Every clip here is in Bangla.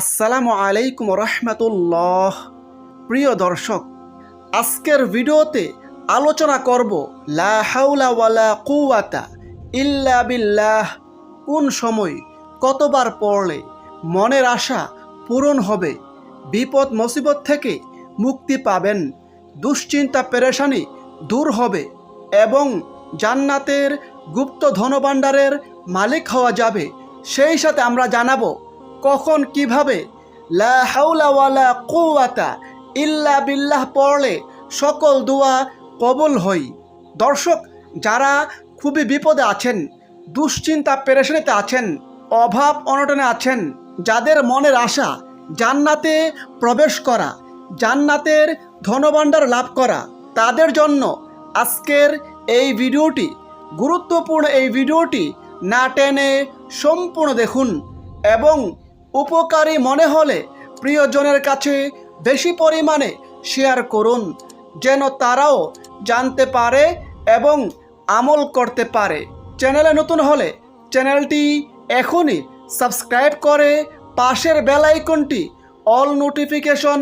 আসসালামু আলাইকুম রহমতুল্লাহ। প্রিয় দর্শক, আজকের ভিডিওতে আলোচনা করব লা হাওলা ওয়ালা কুওয়াতা ইল্লা বিল্লাহ। কোন সময় কতবার পড়লে মনের আশা পূরণ হবে, বিপদ মুসিবত থেকে মুক্তি পাবেন, দুশ্চিন্তা পেরেশানি দূর হবে এবং জান্নাতের গুপ্ত ধনভাণ্ডারের মালিক হওয়া যাবে। সেই সাথে আমরা জানাব কখন, কীভাবে? লা হাওলা ওয়ালা কুওয়াতা ইল্লা বিল্লাহ পড়লে সকল দোয়া কবুল হই। দর্শক, যারা খুবই বিপদে আছেন, দুশ্চিন্তা পেরেশানিতে আছেন, অভাব অনটনে আছেন, যাদের মনের আশা জান্নাতে প্রবেশ করা, জান্নাতের ধনভাণ্ডার লাভ করা, তাদের জন্য আজকের এই ভিডিওটি, গুরুত্বপূর্ণ এই ভিডিওটি না টেনে সম্পূর্ণ দেখুন এবং উপকারী মনে হলে প্রিয়জনের কাছে বেশি পরিমাণে শেয়ার করুন, যেন তারাও জানতে পারে এবং আমল করতে পারে। চ্যানেলে নতুন হলে চ্যানেলটি এখনই সাবস্ক্রাইব করে পাশের বেল আইকনটি অল নোটিফিকেশন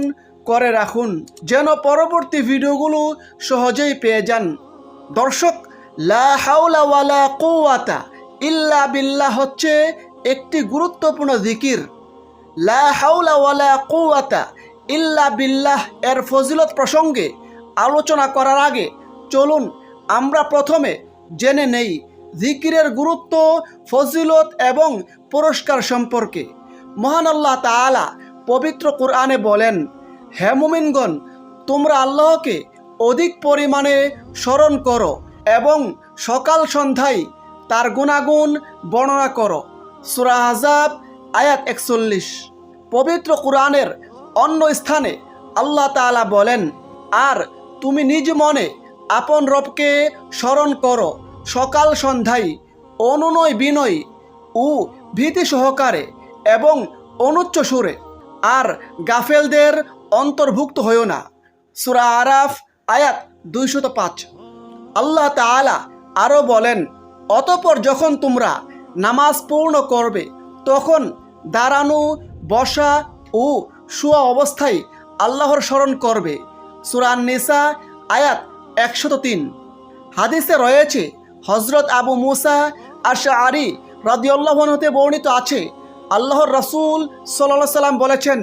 করে রাখুন, যেন পরবর্তী ভিডিওগুলো সহজেই পেয়ে যান। দর্শক, লা হাওলা কুওয়াতা ইল্লা বিল্লাহ হচ্ছে একটি গুরুত্বপূর্ণ জিকির। লা হাওলা ওয়ালা কুওয়াতা ইল্লা বিল্লাহ এর ফজিলত প্রসঙ্গে আলোচনা করার আগে চলুন আমরা প্রথমে জেনে নেই জিকিরের গুরুত্ব, ফজিলত এবং পুরস্কার সম্পর্কে। মহান আল্লাহ তাআলা পবিত্র কোরআনে বলেন, হে মুমিনগণ, তোমরা আল্লাহকে অধিক পরিমাণে স্মরণ করো এবং সকাল সন্ধ্যায় তার গুণাগুণ বর্ণনা করো। সুরা আজাব আয়াত একচল্লিশ। পবিত্র কোরআনের অন্য স্থানে আল্লাহ তাআলা বলেন, আর তুমি নিজ মনে আপন রবকে স্মরণ করো। সকাল সন্ধ্যায় অনুনয় বিনয় ও ভীতি সহকারে এবং অনুচ্চ সুরে। আর গাফেলদের অন্তর্ভুক্ত হইও না। সুরা আরাফ, আয়াত দুইশত পাঁচ। আল্লাহ তাআলা আরও বলেন, অতপর যখন তোমরা নামাজ পূর্ণ করবে, তখন দাঁড়ানো, বসা ও শুয়া অবস্থায় আল্লাহর স্মরণ করবে। সুরান নিসা আয়াত একশত তিন। হাদিসে রয়েছে হজরত আবু মুসা আশা আরি রাদিউল্লাহ হতে বর্ণিত আছে, আল্লাহর রসুল সাল্লাহ সাল্লাম বলেছেন,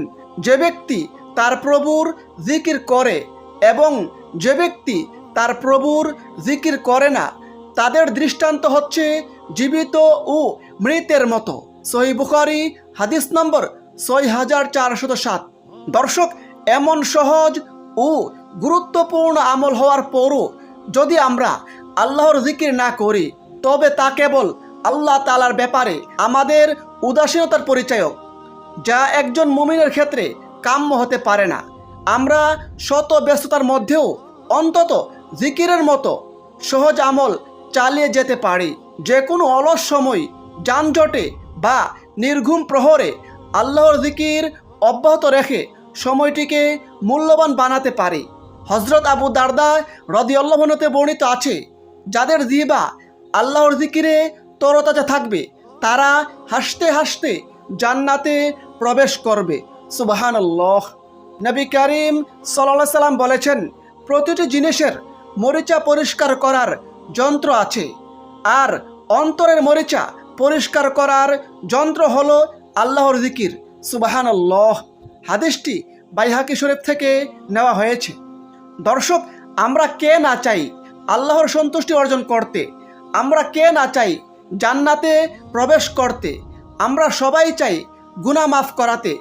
যে ব্যক্তি তার প্রভুর জিকির করে এবং যে ব্যক্তি তার প্রভুর জিকির করে না, তাদের দৃষ্টান্ত হচ্ছে জীবিত ও মৃতের মতো। সহি বুখারি হাদিস নম্বর ছয় হাজার চারশত সাত। দর্শক, এমন সহজ ও গুরুত্বপূর্ণ আমল হওয়ার পরও যদি আমরা আল্লাহর জিকির না করি, তবে তা কেবল আল্লাহ তালার ব্যাপারে আমাদের উদাসীনতার পরিচয়ক। যা একজন মুমিনের ক্ষেত্রে কাম্য হতে পারে না। আমরা শত ব্যস্ততার মধ্যেও অন্তত জিকিরের মতো সহজ আমল চালিয়ে যেতে পারি। যে কোনো অলস সময় যানজটে বা নির্ঘুম প্রহরে আল্লাহর জিকির অব্যাহত রেখে সময়টিকে মূল্যবান বানাতে পারি। হজরত আবু দারদা রদি আল্লাহনতে বর্ণিত আছে, যাদের জিবা আল্লাহর জিকিরে তরতাজা থাকবে, তারা হাসতে হাসতে জান্নাতে প্রবেশ করবে। সুবাহান আল্লাহ নবী করিম সাল্লাহ সাল্লাম বলেছেন, প্রতিটি জিনিসের মরিচা পরিষ্কার করার যন্ত্র আছে, আর অন্তরের মরিচা পরিষ্কার করার যন্ত্র হলো আল্লাহর জিকির। সুবাহান আল্লাহ হাদিসটি বাইহাকি শরীফ থেকে নেওয়া হয়েছে। দর্শক, আমরা কে না চাই আল্লাহর সন্তুষ্টি অর্জন করতে? আমরা কে না চাই জান্নাতে প্রবেশ করতে? আমরা সবাই চাই গুনাহ মাফ করাতে,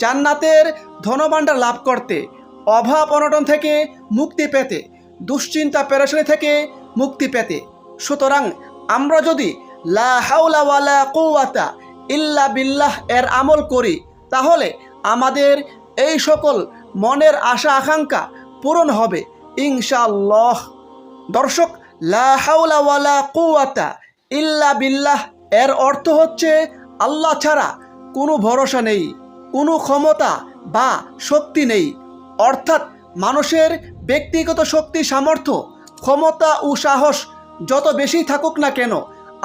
জান্নাতের ধনভাণ্ডার লাভ করতে, অভাব অনটন থেকে মুক্তি পেতে, দুশ্চিন্তা পেরেশানি থেকে মুক্তি পেতে। সুতরাং আমরা যদি লা ইল্লা বিল্লাহ এর আমল করি। তাহলে আমাদের এই সকল মনের আশা আকাঙ্ক্ষা পূরণ হবে, ইনশাআল্লাহ। দর্শক, লা কুওয়াতা ইল্লা বিল্লাহ এর অর্থ হচ্ছে আল্লাহ ছাড়া কোনো ভরসা নেই, কোনো ক্ষমতা বা শক্তি নেই। অর্থাৎ মানুষের ব্যক্তিগত শক্তি সামর্থ্য, ক্ষমতা ও সাহস যত বেশি থাকুক না কেন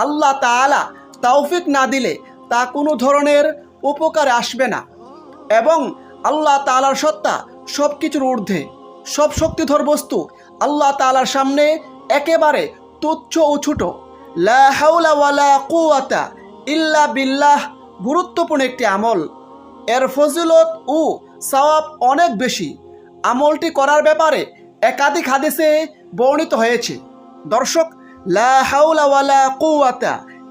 আল্লাহ তাআলা তৌফিক না দিলে তা কোনো ধরনের উপকারে আসবে না। এবং আল্লাহ তাআলার সত্তা সব কিছুর ঊর্ধ্বে। সব শক্তিধর বস্তু আল্লাহ তালার সামনে একেবারে তুচ্ছ ও ছোট। ওয়ালা ইল্লা বিল্লাহ গুরুত্বপূর্ণ একটি আমল। এর ফজিলত ও সওয়াব অনেক বেশি। আমলটি করার ব্যাপারে একাধিক হাদিসে বর্ণিত হয়েছে। দর্শক লা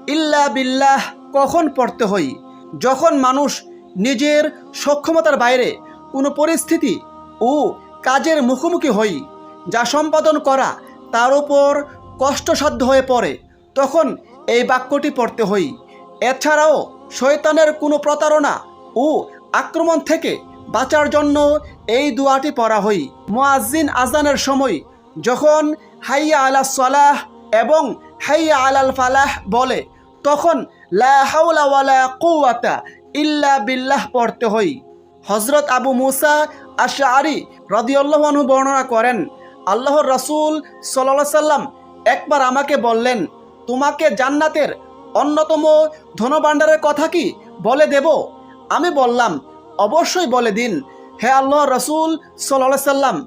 ইল্লা বিল্লাহ কখন পড়তে হই? যখন মানুষ নিজের সক্ষমতার বাইরে কোনো পরিস্থিতি ও কাজের মুখোমুখি হই, যা সম্পাদন করা তার উপর কষ্টসাধ্য হয়ে পড়ে, তখন এই বাক্যটি পড়তে হই। এছাড়াও শয়তানের কোনো প্রতারণা ও আক্রমণ থেকে বাঁচার জন্য এই দোয়াটি পড়া হই। মুয়াজ্জিন আজানের সময় যখন হাইয়া আলা সালাহ এবং হাইয়া আলাল ফালাহ বলে, তখন লা কুওয়াতা ইল্লা বিল্লাহ পড়তে হই। হজরত আবু মুসা আশারি রদিউল্লাহ বর্ণনা করেন, আল্লাহর রাসূল সাল্লাহ সাল্লাম একবার আমাকে বললেন, তোমাকে জান্নাতের অন্যতম ধনভাণ্ডারের কথা কি বলে দেব? আমি বললাম, অবশ্যই বলে দিন, হে আল্লাহ রসুল সাল্লাহ সাল্লাম।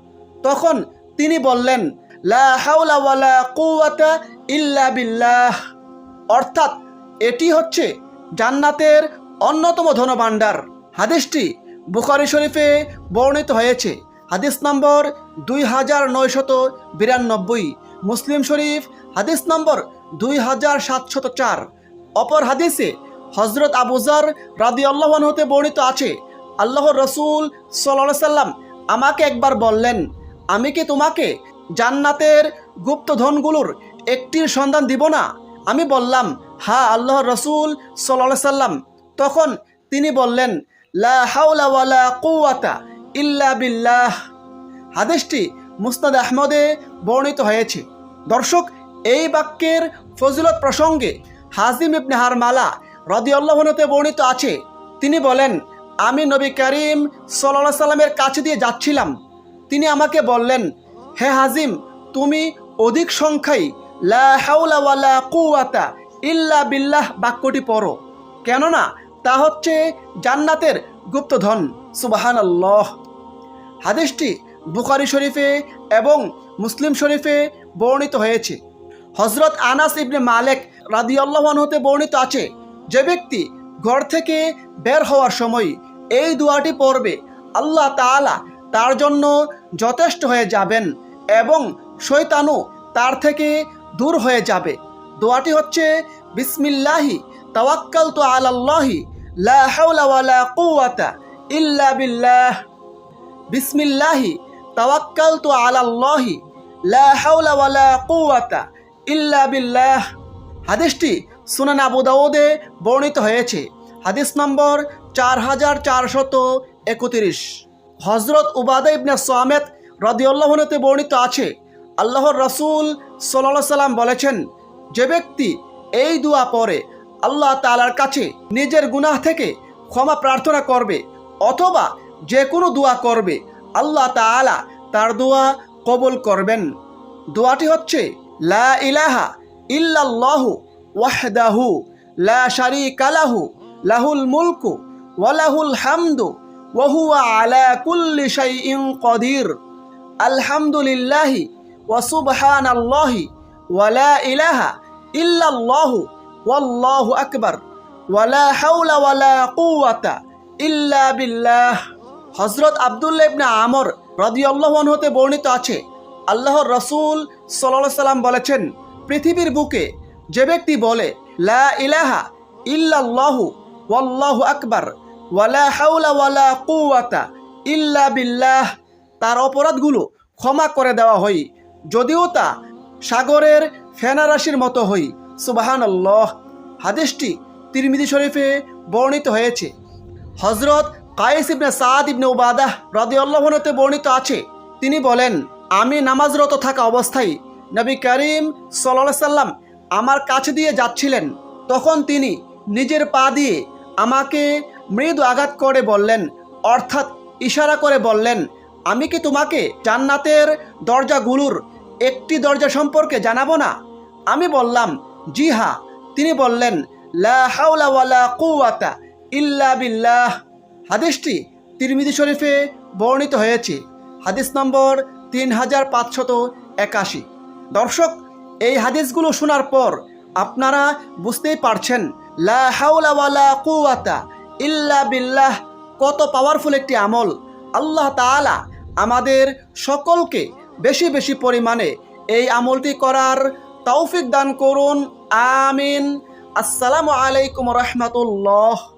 তখন তিনি বললেন লা হাওলা ওয়ালা কুওয়াতা ইল্লা বিল্লাহ। অর্থাৎ এটি হচ্ছে জান্নাতের অন্যতম ধনভাণ্ডার। হাদিসটি বুখারি শরীফে বর্ণিত হয়েছে। হাদিস নম্বর দুই হাজার নয়শত বিরানব্বই। মুসলিম শরীফ হাদিস নম্বর দুই হাজার সাতশত চার। অপর হাদিসে হজরত আবুজার রাদি আল্লাহন হতে বর্ণিত আছে, আল্লাহর রসুল সাল্লাম আমাকে একবার বললেন, আমি কি তোমাকে জান্নাতের গুপ্ত ধনগুলোর একটির সন্ধান দিব না। আমি বললাম, হা আল্লাহ রসুল সাল্লাহ সাল্লাম। তখন তিনি বললেন কুওয়াতা ইল্লা বিল্লাহ। হাদিসটি মুস্তাদ আহমদে বর্ণিত হয়েছে। দর্শক, এই বাক্যের ফজিলত প্রসঙ্গে হাজিম ইবনে হারমালা রদিউল্লাহনতে বর্ণিত আছে। তিনি বলেন, আমি নবী করিম সাল্লাহ সাল্লামের কাছে দিয়ে যাচ্ছিলাম। তিনি আমাকে বললেন হে হাজিম, তুমি অধিক সংখ্যায় লা কুওয়াতা ইল্লা বিল্লাহ বাক্যটি পড়ো। কেননা তা হচ্ছে জান্নাতের গুপ্তধন। সুবাহান আল্লাহ হাদিসটি বুখারি শরীফে এবং মুসলিম শরীফে বর্ণিত হয়েছে। হজরত আনাস ইবনে মালেক রাদিয়াল্লাহন হতে বর্ণিত আছে, যে ব্যক্তি ঘর থেকে বের হওয়ার সময় এই দোয়াটি পড়বে, আল্লাহ তাআলা তার জন্য যথেষ্ট হয়ে যাবেন। এবং শয়তানও তার থেকে দূর হয়ে যাবে। দোয়াটি হচ্ছে, বিসমিল্লাহি তাওয়াক্কাল তো আলাল্লাহি লা হাওলা ওয়ালা কুওয়াতা ইল্লা বিল্লাহ। বিসমিল্লাহি তাওয়াক্কাল তো আলাল্লাহি লা হাওলা ওয়ালা কুওয়াতা ইল্লা বিল্লাহ। হাদিসটি সুনান আবু দাউদে বর্ণিত হয়েছে। হাদিস নম্বর চার হাজার চারশত একত্রিশ। হজরত উবাদা ইবনে সোয়ামেত রদিউল্লাহনতে বর্ণিত আছে, আল্লাহর রসুল সাল্লাহ সাল্লাম বলেছেন, যে ব্যক্তি এই দোয়া পরে আল্লাহ তালার কাছে নিজের গুনাহ থেকে ক্ষমা প্রার্থনা করবে, অথবা যে কোনো দোয়া করবে, আল্লাহ তাআলা তার দোয়া কবুল করবেন। দোয়াটি হচ্ছে, লা ইলাহা ইল্লাল্লাহু ওয়াহদাহু লা শারীকা লাহু, লাহুল মুলকু ওয়া লাহুল হামদু ওয়া হুয়া আলা কুল্লি শাইইন কদির। আলহামদুলিল্লাহি ওয়া সুবহানাল্লাহি ওয়া লা ইলাহা ইল্লাল্লাহু ওয়াল্লাহু আকবার ওয়া লা হাওলা ওয়া লা কুওয়াতা ইল্লা বিল্লাহ। হজরত আবদুল্লাহ ইবনে আমর রাদিয়াল্লাহু আনহু হতে বর্ণিত আছে, আল্লাহর রসুল সাল্লাহ সাল্লাম বলেছেন, পৃথিবীর বুকে যে ব্যক্তি বলে লা ইলাহা ইল্লাল্লাহু ওয়াল্লাহু আকবার ওয়ালা হাওলা ওয়ালা কুওয়াতা ইল্লা বিল্লাহ তার অপরাধগুলো ক্ষমা করে দেওয়া হই যদিও তা সাগরের ফেনারাশির মতো হই সুবাহান আল্লাহ হাদিসটি তিরমিদি শরীফে বর্ণিত হয়েছে। হজরত কায়েস ইবনে সাদ ইবনে উবাদাহ রদিউল্লাহনতে বর্ণিত আছে। তিনি বলেন, আমি নামাজরত থাকা অবস্থায় নবী করিম সাল্লাহ সাল্লাম আমার কাছে দিয়ে যাচ্ছিলেন। তখন তিনি নিজের পা দিয়ে আমাকে মৃদু আঘাত করে বললেন, অর্থাৎ ইশারা করে বললেন আমি কি তোমাকে জান্নাতের দরজাগুলোর একটি দরজা সম্পর্কে জানাব না? আমি বললাম, জি হ্যাঁ তিনি বললেন, লা ইল্লা বিল্লাহ। হাদিসটি তিরমিদি শরীফে বর্ণিত হয়েছে। হাদিস নম্বর তিন হাজার পাঁচশত একাশি। দর্শক, এই হাদিসগুলো শোনার পর আপনারা বুঝতেই পারছেন, লা কুওয়াতা ইল্লা বিল্লাহ কত পাওয়ারফুল একটি আমল। আল্লাহ তাআলা আমাদের সকলকে বেশি বেশি পরিমাণে এই আমলটি করার তৌফিক দান করুন। আমিন। আসসালামু আলাইকুম রহমতুল্লাহ।